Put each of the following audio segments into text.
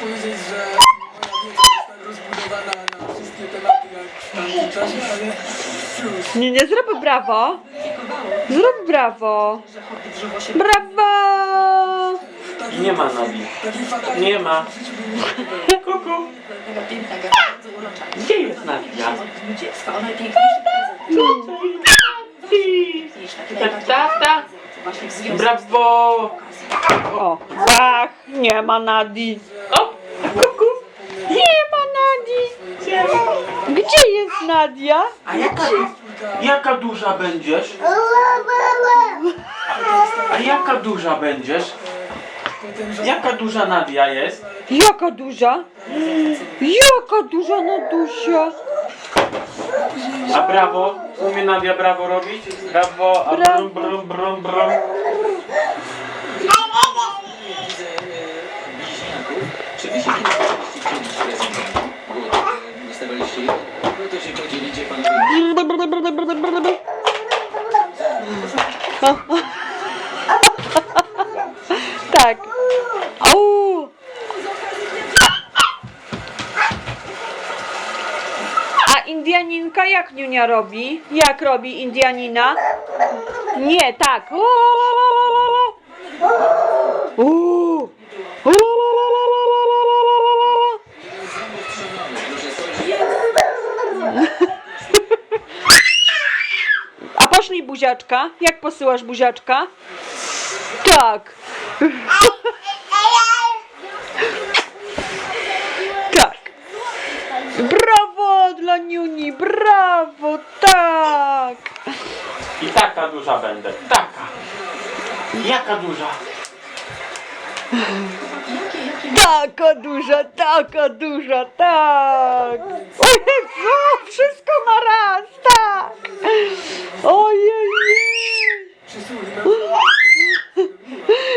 powiedzieć, że moja wiedza jest tak rozbudowana na wszystkie tematy jak w tamtym czasie, ale cóż. Nie, nie, zrób brawo. Zrób brawo. Brawo! Nie ma nogi. Nie ma. w życiu bym nie było. Kuku. Taka piękna, bardzo urocza. Gdzie jest Nadia? Od 20, ona najpiękniejszy prezent. Najpiękniejsza, taki najbardziej Tata. Właśnie w związku Brawo. O, ach, nie ma Nadi. O, kuku. Nie ma Nadi. Gdzie jest Nadia? A jaka, jaka duża będziesz? A jaka duża będziesz? Jaka duża Nadia jest? Jaka duża? Jaka duża Nadusia? A brawo? Umie Nadia brawo robić? Brawo, a brum, brum, brum, brum. Czy wy się kiedyś? Bo e, dostawaliście no to się podzielicie panowie. Tak. Au. A Indianinka jak Niunia robi? Jak robi Indianina? Nie, tak. Uuu. Buziaczka? Jak posyłasz buziaczka? Tak. Tak. Brawo dla Niuni, brawo, tak. I taka duża będę. Taka. Jaka duża? Taka duża, taka duża, tak. O Jezu, wszystko na raz, tak. Ojej.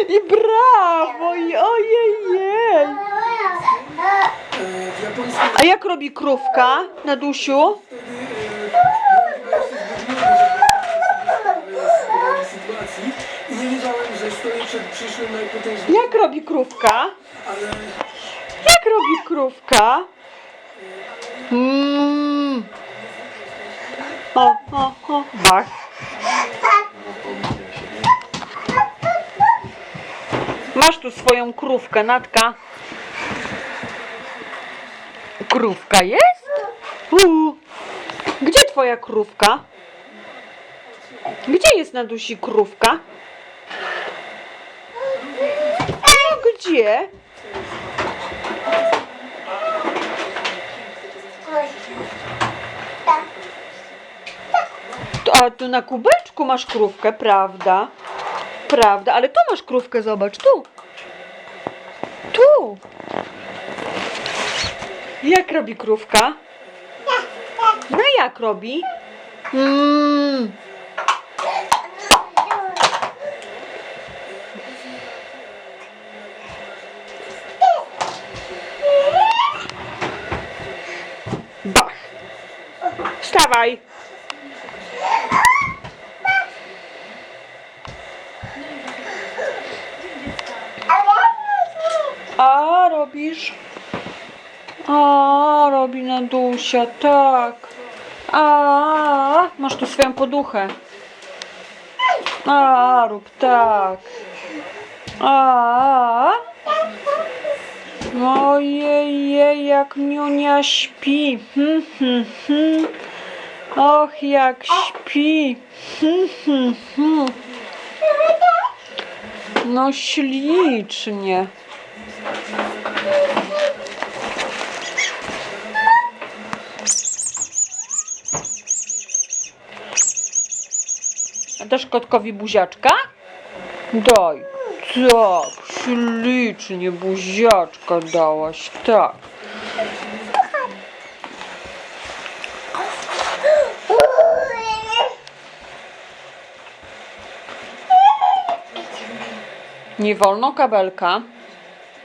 I brawo, i ojej. e, A jak robi krówka na dusiu? e, sytuacji i nie wiedziałem, stoję przed przyszłym najpotężniejszym, Jak robi krówka? ale Jak robi krówka? Mm. O, o, o, bach. Masz tu swoją krówkę, Natka. Krówka jest? Uuu. Gdzie twoja krówka? Gdzie jest na dusi krówka? No gdzie? A tu na kubeczku masz krówkę, prawda? Prawda, ale tu masz krówkę, zobacz, tu. Tu. Jak robi krówka? No jak robi? Mm. Bach. Wstawaj. A robisz? A robi Nadusia, tak. A masz tu swoją poduchę. A rób tak. A Ojej, jak Niunia śpi. Hmm, hmm, hmm. Och, jak śpi. Hmm, hmm, hmm. No ślicznie. A dasz kotkowi buziaczka? Daj. Tak, ślicznie buziaczka dałaś, tak. Nie wolno kabelka.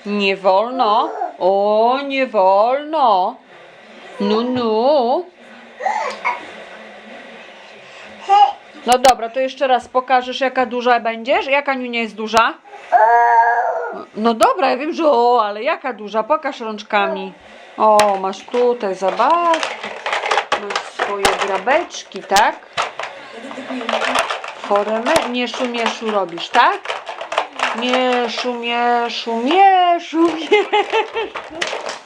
Nie wolno. O, nie wolno. No, no. No dobra, to jeszcze raz pokażesz jaka duża będziesz? Jaka Niunia jest duża? No dobra, ja wiem, że o, ale jaka duża, pokaż rączkami. O, masz tutaj, zobacz. Masz swoje grabeczki, tak? Foremę, mieszu, mieszu robisz, tak? Mieszu, mieszu, mieszu, mieszu.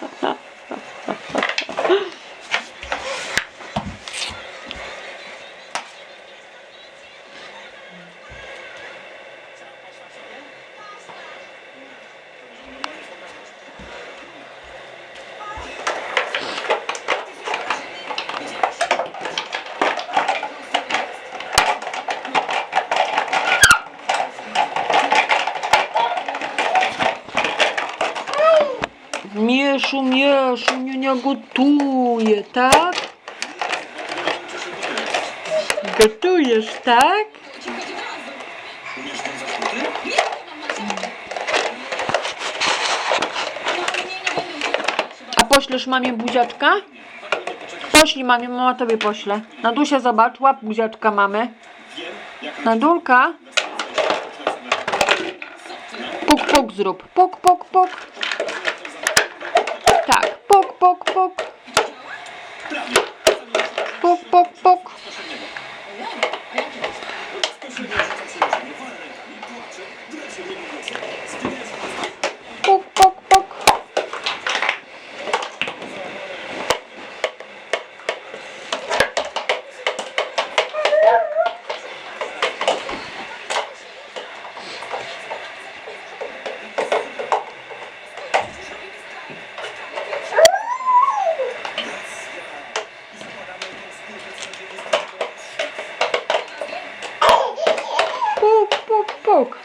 Mieszu, niunia gotuje, tak? Gotujesz, tak? A poślesz mamie buziaczka? Poślij mamie, mama tobie pośle. Nadusia, zobacz, łap buziaczka mamy. Nadulka. Puk, puk zrób. Puk, puk, puk. Tak, puk, puk, puk. Puk, puk, puk. Puk, puk, puk. Puk, puk, puk.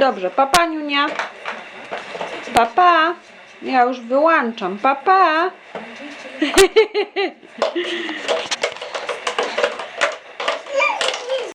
Dobrze, papa Niunia. Papa. Ja już wyłączam. Papa.